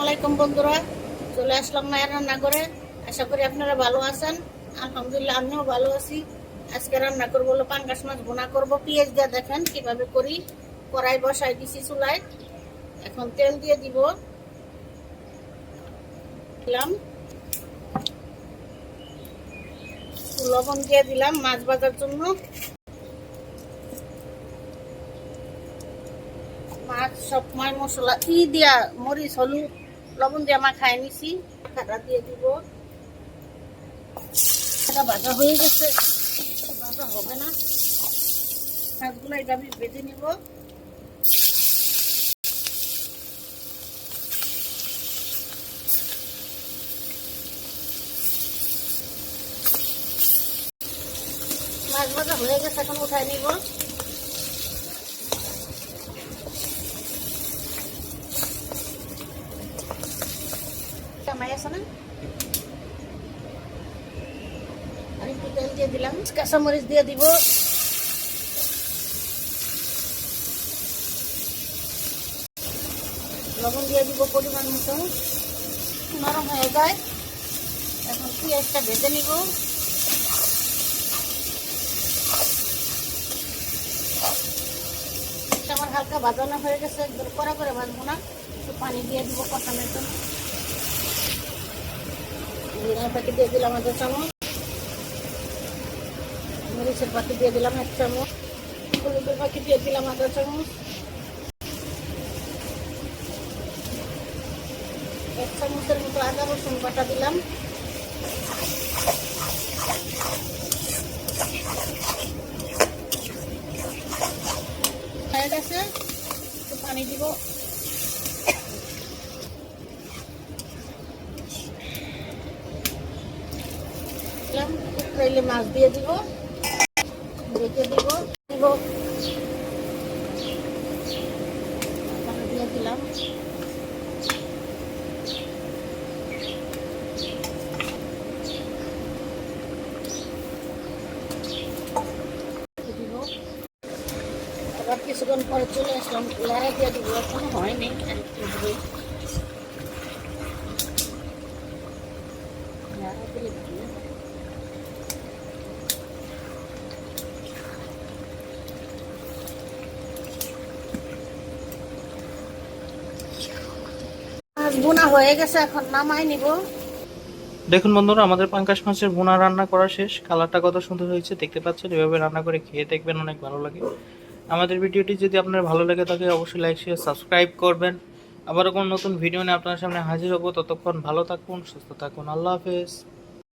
আসসালামাইকুম বন্ধুরা, চলে আসলাম মায়ের রান্না করে আশা করি আপনারা ভালো আছেন। আলহামদুলিল্লাহ, আমিও ভালো আছি। আজকে রান্না করব হলো পাঙ্গাস মাছ বোনা করব পেঁয়াজ দিয়ে, দেখেন কীভাবে করি। কড়াই বসাই দিছি চুলায়। এখন তেল দিয়ে দিব। দিলাম। লবণ দিয়ে দিলাম মাছ ভাজার জন্য। মাছ সব মশলা। কি দিয়া মরিচ, হলুদ লবণ দিয়ে মাখায় নিছি, কাটা দিয়ে দিব। এটা ভাজা হয়ে গেছে ভাজা হবে না। মাছগুলো এইভাবে বেঁধে নিব। মাছ ভাজা হয়ে গেছে, এখন উঠাই নিব। তেল দিয়ে কাঁচামরিচ দিয়ে দিব। লবণ দিয়ে দিব পরিমাণ মতো। নরম হয়ে যায়। এখন পেঁয়াজটা ভেজে নিব। আমার হালকা ভাজানো হয়ে গেছে, একদম কড়া করে ভাজবো না। একটু পানি দিয়ে দিব কষানোর জন্য পাতি দিয়ে দিলাম আধা চামচ। মরিচের পাতি দিয়ে দিলাম এক চামচ। হলুদের পাতি দিয়ে দিলাম আধা চামচ। এক চামচের মতো আদা, রসুন বাটা দিলাম। হয়ে গেছে পানি দিব। ট্রেলে মাছ দিয়ে দিব। রেখে দিব। দিব। দিলাম। আবার কিছুক্ষণ পরে চলে আসলাম। লাড়া দিয়ে দিব। এখনও হয়নি। লাড়া দিলে ভালো হয়। মাছ বোনা হয়ে গেছে, এখন নামাই নিব। দেখুন বন্ধুরা, আমাদের পাঙ্কাশ মাছের বোনা রান্না করা শেষ। কালারটা কত সুন্দর হয়েছে, দেখতে পাচ্ছেন? এভাবে রান্না করে খেয়ে দেখবেন, অনেক ভালো লাগে। আমাদের ভিডিওটি যদি আপনার ভালো লাগে থাকে, অবশ্যই লাইক শেয়ার সাবস্ক্রাইব করবেন। আবারও কোনো নতুন ভিডিও নিয়ে আপনার সামনে হাজির হব। ততক্ষণ ভালো থাকুন, সুস্থ থাকুন। আল্লাহ হাফেজ।